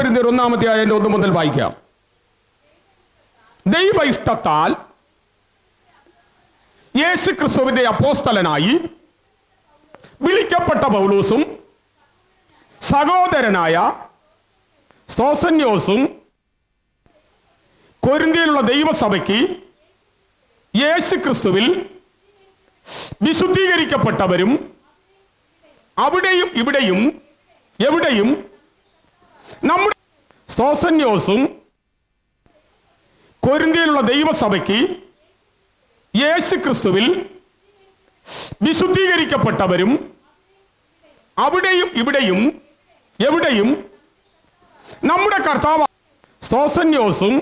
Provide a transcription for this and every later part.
കൊരിന്തിയർ ഒന്നാമത്തെ അതിന്റെ ഒന്ന് മുതൽ വായിക്കാം. ദൈവ ഇഷ്ടത്താൽ യേശു ക്രിസ്തുവിന്റെ അപ്പോസ്തലനായി വിളിക്കപ്പെട്ട പൗലൂസും സഹോദരനായ സോസന്യോസും കൊരിന്തിയിലുള്ള ദൈവസഭയ്ക്ക് യേശു ക്രിസ്തുവിൽ വിശുദ്ധീകരിക്കപ്പെട്ടവരും അവിടെയും ഇവിടെയും എവിടെയും നമ്മുടെ സ്തോസന്യോസും കൊരിന്തിയിലുള്ള ദൈവസഭയ്ക്ക് യേശു ക്രിസ്തുവിൽ വിശുദ്ധീകരിക്കപ്പെട്ടവരും അവിടെയും ഇവിടെയും എവിടെയും നമ്മുടെ കർത്താവ് സോസന്യോസും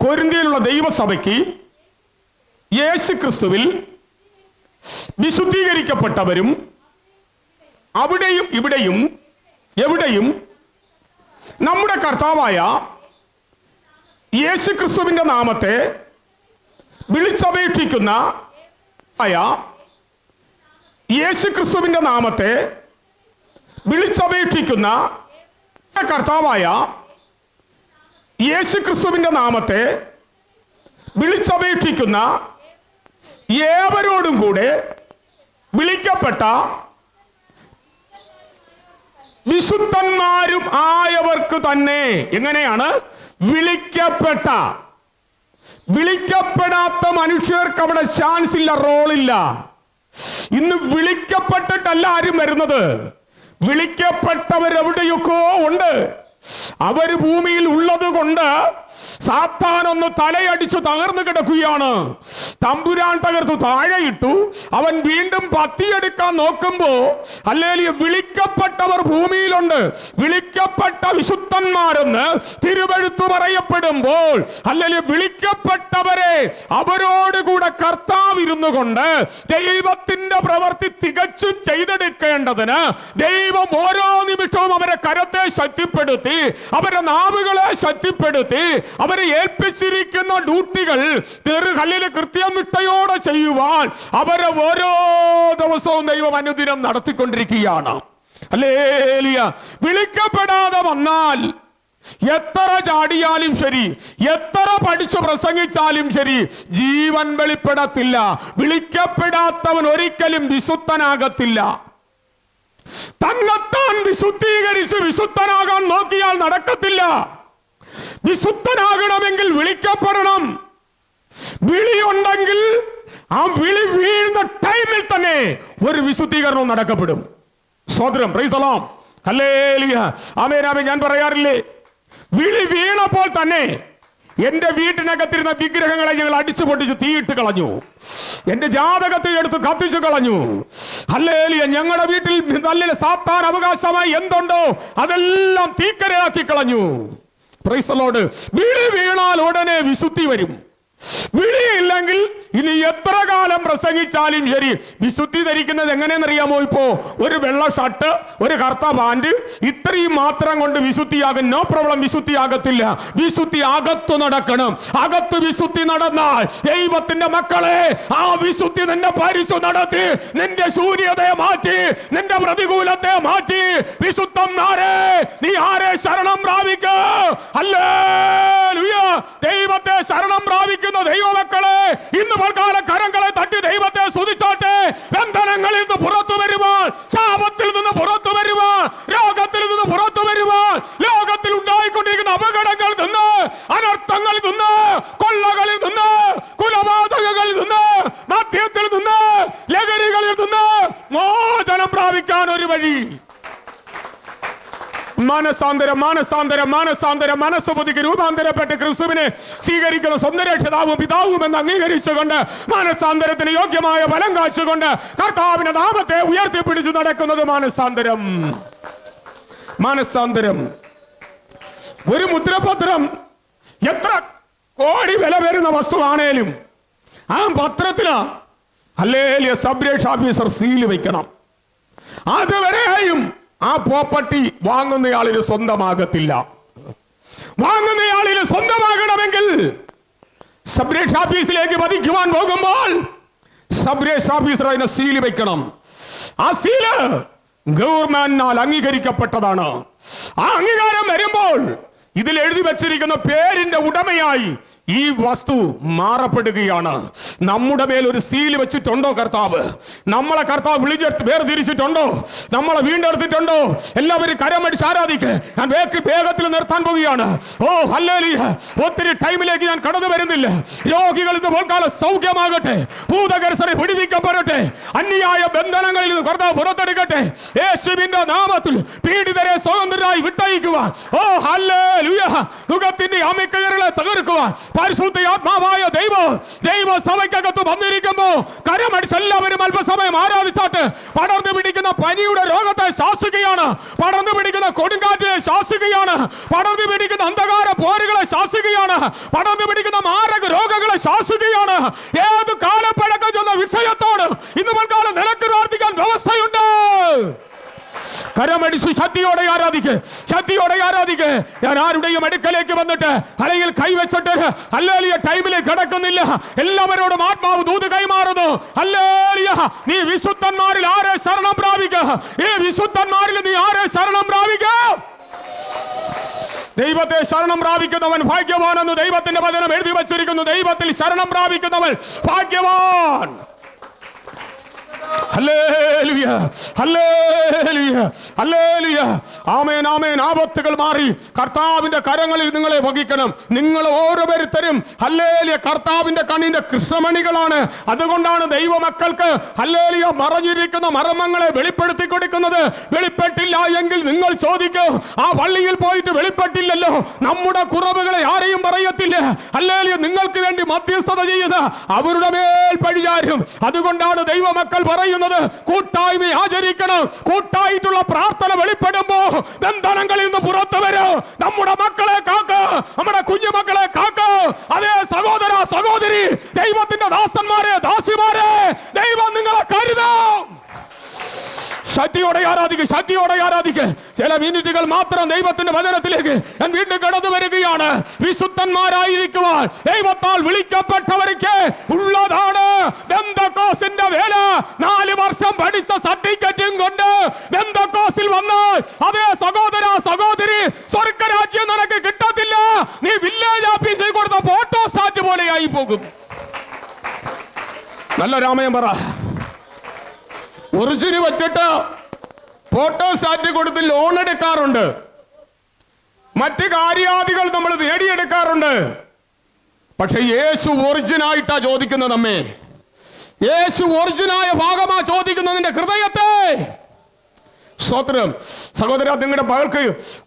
കൊരിന്തിയിലുള്ള ദൈവസഭയ്ക്ക് യേശു ക്രിസ്തുവിൽ വിശുദ്ധീകരിക്കപ്പെട്ടവരും അവിടെയും ഇവിടെയും എവിടെയും നമ്മുടെ കർത്താവായ യേശു ക്രിസ്തുവിന്റെ നാമത്തെ വിളിച്ചപേക്ഷിക്കുന്ന ആയ യേശു ക്രിസ്തുവിന്റെ നാമത്തെ വിളിച്ചപേക്ഷിക്കുന്ന കർത്താവായ യേശു ക്രിസ്തുവിന്റെ നാമത്തെ വിളിച്ചപേക്ഷിക്കുന്ന ഏവരോടും കൂടെ വിളിക്കപ്പെട്ട വിശുദ്ധന്മാരും ആയവർക്ക് തന്നെ എങ്ങനെയാണ്? വിളിക്കപ്പെട്ട. വിളിക്കപ്പെടാത്ത മനുഷ്യർക്ക് അവിടെ ചാൻസ് ഇല്ല റോളില്ല ഇന്ന് വിളിക്കപ്പെട്ടിട്ടല്ല ആരും വരുന്നത്. വിളിക്കപ്പെട്ടവരെവിടെയൊക്കെയോ ഉണ്ട്. അവർ ഭൂമിയിൽ ഉള്ളത് കൊണ്ട് സാത്താൻ ഒന്ന് തലയടിച്ചു തകർന്നു കിടക്കുകയാണ്. തമ്പുരാൻ തകർത്തു താഴെ ഇട്ടു അവൻ വീണ്ടും പത്തിയെടുക്കാൻ നോക്കുമ്പോ അല്ലേ വിളിക്കപ്പെട്ടവർ ഭൂമിയിലുണ്ട്. വിളിക്കപ്പെട്ട വിശുദ്ധന്മാരെന്ന് തിരുവഴുത്തു പറയപ്പെടുമ്പോൾ അല്ലെങ്കിൽ വിളിക്കപ്പെട്ടവരെ അവരോട് കൂടെ കർത്താവിരുന്നു കൊണ്ട് ദൈവത്തിന്റെ പ്രവൃത്തി തികച്ചും ചെയ്തെടുക്കേണ്ടതിന് ദൈവം ഓരോ നിമിഷവും അവരെ കരത്തെ ശക്തിപ്പെടുത്തി അവരെ നാവുകളെ ശക്തിപ്പെടുത്തി അവരെ ഏൽപ്പിച്ചിരിക്കുന്ന ഡ്യൂട്ടികൾ കല്ലിൽ കൃത്യനിഷ്ഠയോടെ ചെയ്യുവാൻ അവരെ ഓരോ ദിവസവും ദൈവം അനുദിനം നടത്തിക്കൊണ്ടിരിക്കുകയാണ്. അല്ലേലിയ വിളിക്കപ്പെടാതെ വന്നാൽ എത്ര ചാടിയാലും ശരി എത്ര പഠിച്ചു പ്രസംഗിച്ചാലും ശരി ജീവൻ വെളിപ്പെടത്തില്ല. വിളിക്കപ്പെടാത്തവൻ ഒരിക്കലും വിശുദ്ധനാകത്തില്ല. തന്നെത്താൻ വിശുദ്ധീകരിച്ച് വിശുദ്ധനാകാൻ നോക്കിയാൽ നടക്കത്തില്ല. വിശുദ്ധനാകണമെങ്കിൽ വിളിക്കപ്പെടണം. വിളിയുണ്ടെങ്കിൽ ആ വിളി വീഴുന്ന ടൈമിൽ തന്നെ ഒരു വിശുദ്ധീകരണം നടക്കപ്പെടും. സ്വതന്ത്രം പ്രൈസലാം ഹല്ലേലൂയ. ആമേൻ ആമേൻ. ഞാൻ പറയാറില്ലേ? വിളി വീണപ്പോൾ തന്നെ എന്റെ വീട്ടിനകത്തിരുന്ന വിഗ്രഹങ്ങളെ ഞങ്ങൾ അടിച്ചു പൊട്ടിച്ച് തീയിട്ട് കളഞ്ഞു. എന്റെ ജാതകത്തെ എടുത്ത് കത്തിച്ചു കളഞ്ഞു. അല്ലേലിയ ഞങ്ങളുടെ വീട്ടിൽ നല്ല സാത്താൻ അവകാശമായി എന്തുണ്ടോ അതെല്ലാം തീക്കരയാക്കി കളഞ്ഞു. പ്രൈസലോട് വിളി വീണാൽ ഉടനെ വിശുദ്ധി വരും. വിളിയില്ലെങ്കിൽ ഇനി എത്ര കാലം പ്രസംഗിച്ചാലും ശരി. വിശുദ്ധി ധരിക്കുന്നത് എങ്ങനെയെന്നറിയാമോ ഇപ്പോ? ഒരു വെള്ള ഷർട്ട് ഒരു കറുത്ത പാന്റ് ഇത്രയും മാത്രം കൊണ്ട് വിശുദ്ധിയാകും. No problem വിശുദ്ധിയാകത്തില്ല. വിശുദ്ധി അകത്ത് നടക്കണം. അകത്ത് വിശുദ്ധി നടന്നാൽ ദൈവത്തിന്റെ മക്കളെ ആ വിശുദ്ധി നിന്നെ പരിശു നടത്തി നിന്റെ സൂര്യതയെ മാറ്റി നിന്റെ പ്രതികൂലത്തെ മാറ്റി. വിശുദ്ധം വിശുദ്ധന്മാരെ നീ ആരെ ശരണം പ്രാപിക്കുക അല്ലേ ദൈവത്തെ ശരണം പ്രാപിക്കുന്ന ദൈവമക്കളെ ഇന്ന് പൽക്കാല കരങ്ങളെ തട്ടി ദൈവത്തെ സ്തുതിച്ചാട്ടെ. ബന്ധനങ്ങളിൽ നിന്ന് പുറത്തു വരുവാൻ ശാപത്തിൽ നിന്ന് പുറത്തു വരുവാൻ രോഗത്തിൽ നിന്ന് പുറത്തു വരുവാൻ ലോകത്തിൽ ഉണ്ടായിക്കൊണ്ടിരിക്കുന്ന അപകടങ്ങളിൽ നിന്ന് അനർത്ഥങ്ങളിൽ നിന്ന് കൊള്ളകളിൽ നിന്ന് കുലപാതകളിൽ നിന്ന് മദ്യത്തിൽ നിന്ന് ലഹരികളിൽ നിന്ന് മോചനം പ്രാപിക്കാൻ ഒരു വഴി. മാനസാന്തരം മാനസാന്തരം മാനസാന്തരം മനസ്സ് പുതുക്കി രൂപാന്തരപ്പെട്ട് ക്രിസ്തുവിനെ സ്വീകരിക്കുന്ന സ്വന്തരക്ഷിതാവും പിതാവും എന്ന് അംഗീകരിച്ചുകൊണ്ട് മാനസാന്തരത്തിന് യോഗ്യമായ ഫലം കാച്ചുകൊണ്ട് കർത്താവിന്റെ നാമത്തെ ഉയർത്തിപ്പിടിച്ചു നടക്കുന്നത് മാനസാന്തരം. മാനസാന്തരം. ഒരു മുദ്രപത്രം എത്ര കോടി വില വരുന്ന വസ്തുവാണേലും ആ പത്രത്തിൽ അല്ലേലിയ സബ്രേഷ് ഓഫീസർ സീൽ വെക്കണം. അതുവരെയും ആ പ്രോപ്പർട്ടി വാങ്ങുന്നയാളിന് സ്വന്തമാകത്തില്ല. വാങ്ങുന്നയാളിന് സ്വന്തമാകണമെങ്കിൽ സബ്രേഷ് ഓഫീസിലേക്ക് വധിക്കുവാൻ പോകുമ്പോൾ സബ്രേഷ് ഓഫീസർ അതിനെ സീൽ വെക്കണം. ആ സീൽ ഗവൺമെന്റിനാൽ അംഗീകരിക്കപ്പെട്ടതാണ്. ആ അംഗീകാരം വരുമ്പോൾ ഇതിൽ എഴുതി വച്ചിരിക്കുന്ന പേരിന്റെ ഉടമയായി ഈ വസ്തു മാറപ്പെടുകയാണ്. നമ്മുടെ മേൽ ഒരു സീൽ വെച്ചിട്ടുണ്ടോ കർത്താവ്? നമ്മളെ കർത്താവ് വിളിച്ചെടുത്ത് വേർതിരിച്ചിട്ടുണ്ടോ? നമ്മളെ വീണ്ടെടുത്തിട്ടുണ്ടോ? എല്ലാവരും കരമടിച്ച് ആരാധിക്ക്. ഞാൻ വേക്ക് വേഗത്തിൽ നിർത്താൻ പോവുകയാണ്. ഓ ഹല്ലേലൂയ. ഒത്തിരി ടൈമിലേക്ക് ഞാൻ കടന്നു വരുന്നില്ല. രോഗികൾ ഇന്ന് പോൽക്കാലം സൗഖ്യമാകട്ടെ. ഭൂതകരസരെ വിടിവിക്കപ്പെടട്ടെ. അന്യായ ബന്ധനങ്ങളിൽ നിന്ന് കർത്താവ് പുറത്തെടുക്കട്ടെ. യേശുവിന്റെ നാമത്തിൽ പീഡിതരെ സ്വതന്ത്രരായി വിട്ടയക്കുവാൻ. ഓ ഹല്ലേലൂയ. മുഖത്തിന്റെ അമിക്കയറുകളെ തകർക്കുവാൻ. പരിശുദ്ധ ആത്മാവായ ദൈവം ദൈവ സഭയ്ക്കകത്ത് വന്നിരിക്കുമ്പോ കരമടിച്ച് എല്ലാവരും അല്പസമയം ആരാധിച്ചാട്ട് പടർന്നു പിടിക്കുന്ന പനിയുടെ രോഗത്തെ ശാസിക്കുകയാണ്. പടർന്നു പിടിക്കുന്ന കൊടുങ്കാറ്റിനെ ശാസിക്കുകയാണ്. പടർന്നു പിടിക്കുന്ന അന്ധകാര പോരുകളെ ശാസിക്കുകയാണ്. പടർന്നു പിടിക്കുന്ന മാരക രോഗങ്ങളെ ശാസിക്കുകയാണ്. ഏത് കാലപ്പഴക്കം ചെന്ന വിഷയത്തോട് ഇന്ന് മുൻകാലം നിലയ്ക്ക് പ്രാർത്ഥിക്കാൻ വ്യവസ്ഥയുണ്ട്. കരമടിച്ച് ശക്തിയോടെ ആരാധിക്ക് ശക്തിയോടെ ആരാധിക്ക്. ഞാൻ ആരുടെയും അടുക്കലേക്ക് വന്നിട്ട് അലയിൽ കൈവച്ചിട്ട് അല്ലേലിയ ടൈമിലേക്ക് കിടക്കുന്നില്ല. എല്ലാവരോടും ആത്മാവ് ദൂത് കൈമാറുന്നു. അല്ലേലിയ നീ വിശുദ്ധന്മാരിൽ ആരെ ശരണം പ്രാപിക്ക? ഈ വിശുദ്ധന്മാരിൽ നീ ആരെ ശരണം പ്രാപിക്ക? ദൈവത്തെ ശരണം പ്രാപിക്കുന്നവൻ ഭാഗ്യവാൻ എന്ന് ദൈവത്തിന്റെ വചനം എഴുതി വച്ചിരിക്കുന്നു. ദൈവത്തിൽ ശരണം പ്രാപിക്കുന്നവൻ ഭാഗ്യവാൻ. ആമേൻ ആമേൻ. ആപത്തുകൾ മാറി. കർത്താവിന്റെ കരങ്ങളിൽ നിങ്ങളെ വഹിക്കണം. നിങ്ങൾ ഓരോരുത്തരും ഹല്ലേലിയ കർത്താവിന്റെ കണ്ണിന്റെ കൃഷ്ണമണികളാണ്. അതുകൊണ്ടാണ് ദൈവമക്കൾക്ക് ഹല്ലേലിയ മറഞ്ഞിരിക്കുന്ന മർമ്മങ്ങളെ വെളിപ്പെടുത്തി കൊടുക്കുന്നത്. വെളിപ്പെട്ടില്ല എങ്കിൽ നിങ്ങൾ ചോദിക്കൂ ആ പള്ളിയിൽ പോയിട്ട് വെളിപ്പെട്ടില്ലല്ലോ. നമ്മുടെ കുറവുകളെ ആരെയും പറയത്തില്ല. ഹല്ലേലിയ നിങ്ങൾക്ക് വേണ്ടി മധ്യസ്ഥത ചെയ്യുന്ന അവരുടെ മേൽ പഴിചാരും അതുകൊണ്ടാണ് ദൈവമക്കൾ പറയുന്നത് കൂട്ടായ്മ ആചരിക്കണം. കൂട്ടായിട്ടുള്ള പ്രാർത്ഥന വെളിപ്പെടുമ്പോ ബന്ധനങ്ങളിൽ നിന്ന് പുറത്തു വരൂ. നമ്മുടെ മക്കളെ കാക്ക നമ്മുടെ കുഞ്ഞുമക്കളെ കാക്ക. അതേ സഹോദര സഹോദരി ദൈവത്തിന്റെ ദാസന്മാരെ ദാസിമാരെ ദൈവം നിങ്ങളെ കരുതാം. ശക്തിയോടെ ആരാധിക്കുക ശക്തിയോടെ ആരാധിക്കുക ചില മിനിറ്റുകൾ മാത്രം ദൈവത്തിന്റെ വചനത്തിലേക്ക് ഞാൻ വീണ്ടും കടന്നു വരികയാണ്. വിശുദ്ധന്മാരായിരിക്കുവാൻ ദൈവത്താൽ വിളിക്കപ്പെട്ടവർക്ക് ഉള്ളതാണ് വേല. നാല് വർഷം പഠിച്ച സർട്ടിഫിക്കറ്റും കൊണ്ട് ബന്ധക്കോസിൽ വന്നാൽ അതേ സഹോദര സഹോദരി സ്വർഗരാജ്യം നിനക്ക് കിട്ടത്തില്ല. നീ വില്ലേജ് ഓഫീസിൽ കൊടുത്ത ഫോട്ടോ സ്റ്റാറ്റ് പോലെയായി പോകും. നല്ല രാമയം പറ. ഒറിജിന് വെച്ചിട്ട് ഫോട്ടോ സാറ്റ് കൊടുത്ത് ലോൺ എടുക്കാറുണ്ട്. മറ്റ് കാര്യാദികൾ നമ്മൾ നേടിയെടുക്കാറുണ്ട് പക്ഷെ യേശു ഒറിജിനായിട്ടാ ചോദിക്കുന്നത് നമ്മെ. യേശു ഒറിജിനായ ഭാഗമാ ചോദിക്കുന്നതിന്റെ ഹൃദയത്തെ. സ്തോത്രം. സഹോദര നിങ്ങളുടെ മകൾക്ക്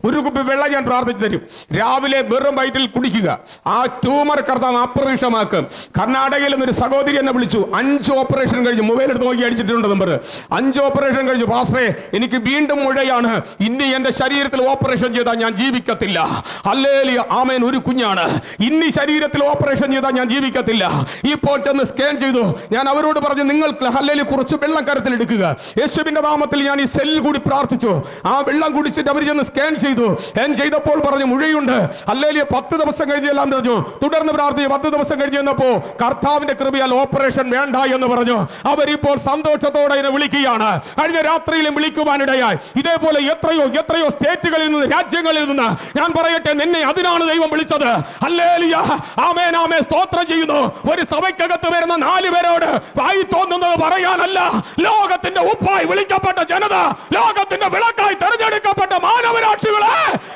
ഒരു കുപ്പി വെള്ളം ഞാൻ പ്രാർത്ഥിച്ചു തരും. രാവിലെ വെറും വയറ്റിൽ കുടിക്കുക. ആ ട്യൂമർ കർത്താവ് അപ്രതീക്ഷമാക്കും കർണാടകയിൽ നിന്നൊരു സഹോദരി എന്നെ വിളിച്ചു. അഞ്ച് ഓപ്പറേഷൻ കഴിഞ്ഞു. മൊബൈൽ എടുത്ത് നോക്കി അടിച്ചിട്ടുണ്ട് നമ്പർ. അഞ്ച് ഓപ്പറേഷൻ കഴിഞ്ഞു. പാസ്റ്റേ എനിക്ക് വീണ്ടും മുഴയാണ്. ഇനി എന്റെ ശരീരത്തിൽ ഓപ്പറേഷൻ ചെയ്താൽ ഞാൻ ജീവിക്കത്തില്ല. അല്ലേ ആമേൻ. ഒരു കുഞ്ഞാണ്. ഇനി ശരീരത്തിൽ ഓപ്പറേഷൻ ചെയ്താൽ ഞാൻ ജീവിക്കത്തില്ല. ഇപ്പോൾ ചെന്ന് സ്കാൻ ചെയ്തു. ഞാൻ അവരോട് പറഞ്ഞു നിങ്ങൾ ഹല്ലേലി കുറച്ച് വെള്ളം കരത്തിൽ എടുക്കുക യേശുവിന്റെ നാമത്തിൽ ഞാൻ ഈ സെല്ലിൽ കൂടി പ്രാർത്ഥിച്ചു. ആ വെള്ളം കുടിച്ചിട്ട് അവർ ചെന്ന് സ്കാൻ ചെയ്തു. സ്കാൻ ചെയ്തപ്പോൾ പറഞ്ഞു മുഴയുണ്ട്. അല്ലേലിയ പത്ത് ദിവസം കഴിഞ്ഞ് എല്ലാം പറഞ്ഞു. തുടർന്ന് പ്രാർത്ഥിച്ചു. പത്ത് ദിവസം കഴിഞ്ഞ് ചെന്നപ്പോ കർത്താവിന്റെ കൃപയാൽ ഓപ്പറേഷൻ വേണ്ട എന്ന് പറഞ്ഞു. അവരിപ്പോൾ സന്തോഷത്തോടെ ഇതിനെ വിളിക്കുകയാണ്. കഴിഞ്ഞ രാത്രിയിലും വിളിക്കുവാനിടയായി ഇതേപോലെ എത്രയോ എത്രയോ സ്റ്റേറ്റുകളിൽ നിന്ന് രാജ്യങ്ങളിൽ നിന്ന് ഞാൻ പറയട്ടെ നിന്നെ അതിനാണ് ദൈവം വിളിച്ചത്. അല്ലേലിയ ആമേൻ ആമേ സ്തോത്രം ചെയ്യുന്നു. ഒരു സഭയ്ക്കകത്ത് വരുന്ന നാല് പേരോട് വായി തോന്നുന്നത് പറയാനല്ല. ലോകത്തിന്റെ ഉപ്പായി വിളിക്കപ്പെട്ട ജനത ലോകത്തിന്റെ വിളക്കായി തെരഞ്ഞെടുക്കപ്പെട്ട മാനവരാക്ഷികളെ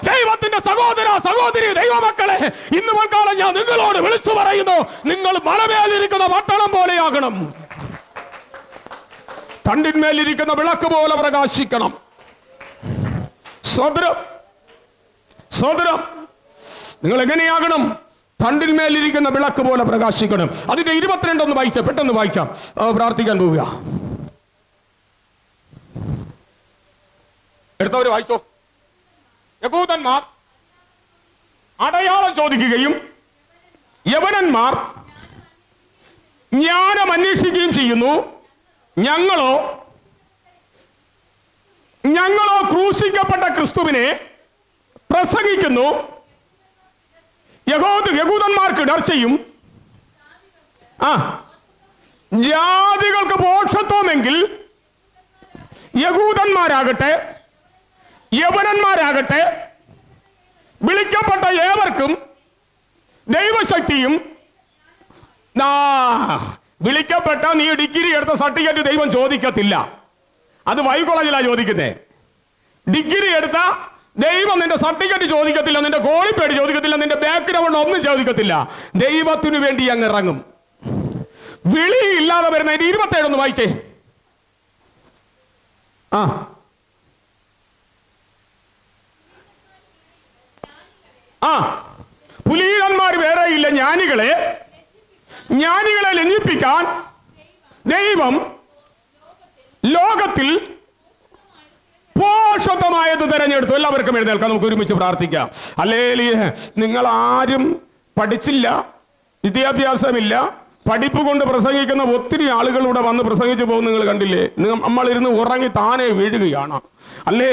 ദൈവത്തിന്റെ സഹോദര സഹോദരി ദൈവമക്കളെ ഇന്ന് മുൻകാലം ഞാൻ നിങ്ങളോട് വിളിച്ചു പറയുന്നു നിങ്ങൾ മലമേലിരിക്കുന്ന പട്ടണം പോലെയാകണം. തണ്ടിന്മേലിരിക്കുന്ന വിളക്ക് പോലെ പ്രകാശിക്കണം. സ്വദ്രം സ്വദ്രം നിങ്ങൾ എങ്ങനെയാകണം? തണ്ടിന്മേലിരിക്കുന്ന വിളക്ക് പോലെ പ്രകാശിക്കണം. അതിന്റെ ഇരുപത്തിരണ്ടൊന്ന് വായിച്ച പെട്ടെന്ന് വായിക്കാം. പ്രാർത്ഥിക്കാൻ പോവുക. എടുത്തവര് വായിച്ചോ. യഹൂദന്മാർ അടയാളം ചോദിക്കുകയും യവനന്മാർ ജ്ഞാനം അന്വേഷിക്കുകയും ചെയ്യുന്നു. ഞങ്ങളോ ഞങ്ങളോ ക്രൂശിക്കപ്പെട്ട ക്രിസ്തുവിനെ പ്രസംഗിക്കുന്നു. യഹോദ് യഹൂദന്മാർക്ക് ഇടർച്ചയും ആ ജാതികൾക്ക് മോക്ഷത്വമെങ്കിൽ യഹൂദന്മാരാകട്ടെ യവനന്മാരാകട്ടെ വിളിക്കപ്പെട്ട ഏവർക്കും ദൈവശക്തിയും വിളിക്കപ്പെട്ട നീ ഡിഗ്രി എടുത്ത സർട്ടിഫിക്കറ്റ് ദൈവം ചോദിക്കത്തില്ല. അത് വൈകോളജിലാണ് ചോദിക്കുന്നേ. ഡിഗ്രി എടുത്ത ദൈവം നിന്റെ സർട്ടിഫിക്കറ്റ് ചോദിക്കത്തില്ല നിന്റെ കോളിപ്പേട് ചോദിക്കത്തില്ല നിന്റെ ബാക്ക്ഗ്രൗണ്ട് ഒന്നും ചോദിക്കത്തില്ല. ദൈവത്തിനു വേണ്ടി അങ്ങ് ഇറങ്ങും. വിളി ഇല്ലാതെ വരുന്ന ഇരുപത്തേഴൊന്ന് വായിച്ചേ. ആ. ആ പുലീകന്മാർ വേറെ ഇല്ല ജ്ഞാനികളെ. ജ്ഞാനികളെ ലംഘിപ്പിക്കാൻ ദൈവം ലോകത്തിൽ പോഷത്വമായത് തെരഞ്ഞെടുത്തു. എല്ലാവർക്കും എഴുന്നേൽക്കാം നമുക്ക് ഒരുമിച്ച് പ്രാർത്ഥിക്കാം. അല്ലേ നിങ്ങൾ ആരും പഠിച്ചില്ല വിദ്യാഭ്യാസമില്ല പഠിപ്പ് കൊണ്ട് പ്രസംഗിക്കുന്ന ഒത്തിരി ആളുകൾ ഇവിടെ വന്ന് പ്രസംഗിച്ചു പോകുന്ന നിങ്ങൾ കണ്ടില്ലേ? നിങ്ങൾ നമ്മളിരുന്ന് ഉറങ്ങി താനെ വീഴുകയാണ്. അല്ലേ?